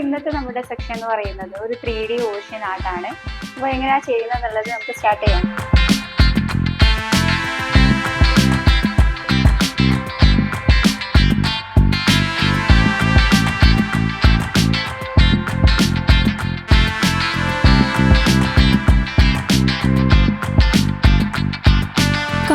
ഇന്നത്തെ നമ്മുടെ സെക്ഷൻ എന്ന് പറയുന്നത് ഒരു ത്രീ ഡി ഓഷ്യൻ ആർട്ടാണ് അപ്പോൾ എങ്ങനെയാണ് ചെയ്യുന്നത് എന്നുള്ളത് നമുക്ക് സ്റ്റാർട്ട് ചെയ്യാം.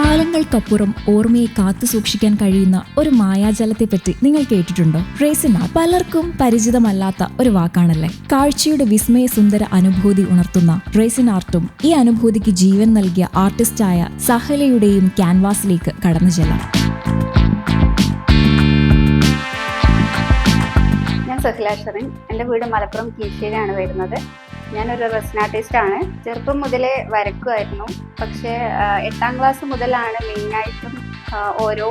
കാലങ്ങൾക്കപ്പുറം ഓർമ്മയെ കാത്തു സൂക്ഷിക്കാൻ കഴിയുന്ന ഒരു മായാജലത്തെപ്പറ്റി നിങ്ങൾ കേട്ടിട്ടുണ്ടോ? റേസിന പലർക്കും പരിചിതമല്ലാത്ത ഒരു വാക്കാണല്ലേ? കാഴ്ചയുടെ വിസ്മയ സുന്ദര അനുഭൂതി ഉണർത്തുന്ന റേസിൻ ആർട്ടും ഈ അനുഭൂതിക്ക് ജീവൻ നൽകിയ ആർട്ടിസ്റ്റായ സഹലയുടെയും ക്യാൻവാസിലേക്ക് കടന്നു ചെല്ലാം. ഞാൻ സഹലാശ്വരൻ എന്റെ വീട് മലപ്പുറം കീശ്ശേരിയാണ് വരുന്നത്. ഞാനൊരു റെസ്ൻ ആർട്ടിസ്റ്റ് ആണ് ചെറുപ്പം മുതലേ വരക്കുമായിരുന്നു പക്ഷേ എട്ടാം ക്ലാസ് മുതലാണ് മെയിനായിട്ടും ഓരോ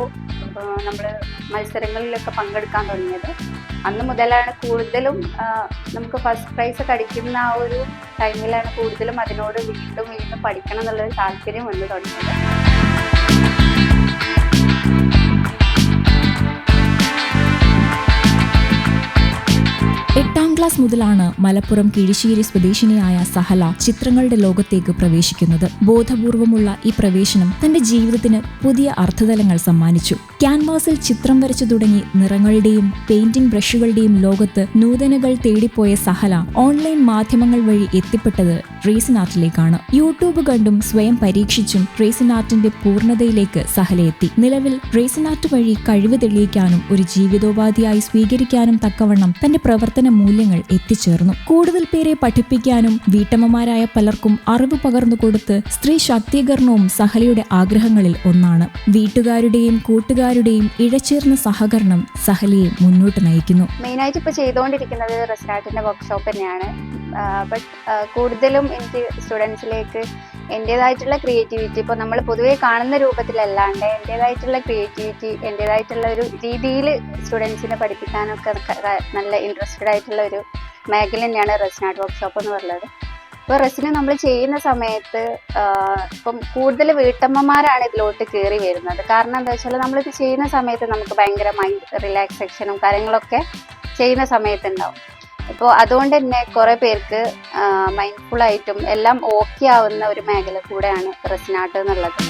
നമ്മൾ മത്സരങ്ങളിലൊക്കെ പങ്കെടുക്കാൻ തുടങ്ങിയത്. അന്ന് മുതലാണ് കൂടുതലും നമുക്ക് ഫസ്റ്റ് പ്രൈസ് ഒക്കെ അടിക്കുന്ന ആ ഒരു ടൈമിലാണ് കൂടുതലും അതിനോട് വീണ്ടും വീണ്ടും പഠിക്കണം എന്നുള്ളൊരു താല്പര്യം വന്നു തുടങ്ങിയത്. ക്ലാസ് മുതലാണ് മലപ്പുറം കിഴിശ്ശേരി സ്വദേശിനിയായ സഹല ചിത്രങ്ങളുടെ ലോകത്തേക്ക് പ്രവേശിക്കുന്നത്. ബോധപൂർവമുള്ള ഈ പ്രവേശനം തന്റെ ജീവിതത്തിന് പുതിയ അർത്ഥതലങ്ങൾ സമ്മാനിച്ചു. ക്യാൻവാസിൽ ചിത്രം വരച്ചു തുടങ്ങി നിറങ്ങളുടെയും പെയിന്റിംഗ് ബ്രഷുകളുടെയും ലോകത്ത് നൂതനകൾ തേടിപ്പോയ സഹല ഓൺലൈൻ മാധ്യമങ്ങൾ വഴി എത്തിപ്പെട്ടത് റേസിൻ ആർട്ടിലേക്കാണ് യൂട്യൂബ് കണ്ടും സ്വയം പരീക്ഷിച്ചും റേസിൻ ആർട്ടിന്റെ പൂർണതയിലേക്ക് സഹലയെത്തി നിലവിൽ റേസിൻ ആർട്ട് വഴി കഴിവ് തെളിയിക്കാനും ഒരു ജീവിതോപാധിയായി സ്വീകരിക്കാനും തക്കവണ്ണം തന്റെ പ്രവർത്തന മൂല്യങ്ങൾ എത്തിച്ചേർന്നു. കൂടുതൽ പേരെ പഠിപ്പിക്കാനും വീട്ടമ്മമാരായ പലർക്കും അറിവ് പകർന്നു കൊടുത്ത് സ്ത്രീ ശാക്തീകരണവും സഹലയുടെ ആഗ്രഹങ്ങളിൽ ഒന്നാണ്. വീട്ടുകാരുടെയും കൂട്ടുകാരുടെയും ഇഴചേർന്ന സഹകരണം സഹലയെ മുന്നോട്ട് നയിക്കുന്നു. മെയിനായിട്ട് ഇപ്പോൾ ചെയ്തുകൊണ്ടിരിക്കുന്നത് റെസ്റ്റാർട്ടിന്റെ വർക്ക്ഷോപ്പ് തന്നെയാണ്. ബട്ട് കൂടുതലും എനിക്ക് സ്റ്റുഡൻസിലേക്ക് എന്റേതായിട്ടുള്ള ക്രിയേറ്റിവിറ്റി ഇപ്പോൾ നമ്മൾ പൊതുവെ കാണുന്ന രൂപത്തിലല്ലാണ്ട് എന്റേതായിട്ടുള്ള ക്രിയേറ്റിവിറ്റി എന്റേതായിട്ടുള്ള ഒരു രീതിയിൽ സ്റ്റുഡൻസിനെ പഠിപ്പിക്കാനൊക്കെ നല്ല ഇൻട്രസ്റ്റഡ് ആയിട്ടുള്ള ഒരു മേഖല തന്നെയാണ് റെസ്നാർട്ട് വർക്ക്ഷോപ്പ് എന്ന് പറയുന്നത് ഇപ്പോൾ റെസിന് നമ്മൾ ചെയ്യുന്ന സമയത്ത് ഇപ്പം കൂടുതൽ വീട്ടമ്മമാരാണ് ഇതിലോട്ട് കയറി വരുന്നത്. കാരണം എന്താ വെച്ചാൽ നമ്മളിത് ചെയ്യുന്ന സമയത്ത് നമുക്ക് ഭയങ്കര മൈൻഡ് റിലാക്സേഷനും കാര്യങ്ങളൊക്കെ ചെയ്യുന്ന സമയത്ത് ഉണ്ടാവും ഇപ്പോൾ അതുകൊണ്ട് തന്നെ കുറേ പേർക്ക് മൈൻഡ്ഫുൾ ആയിട്ടും എല്ലാം ഓക്കെ ആവുന്ന ഒരു മേഖല കൂടെയാണ് റെസിനാട്ട് എന്നുള്ളത്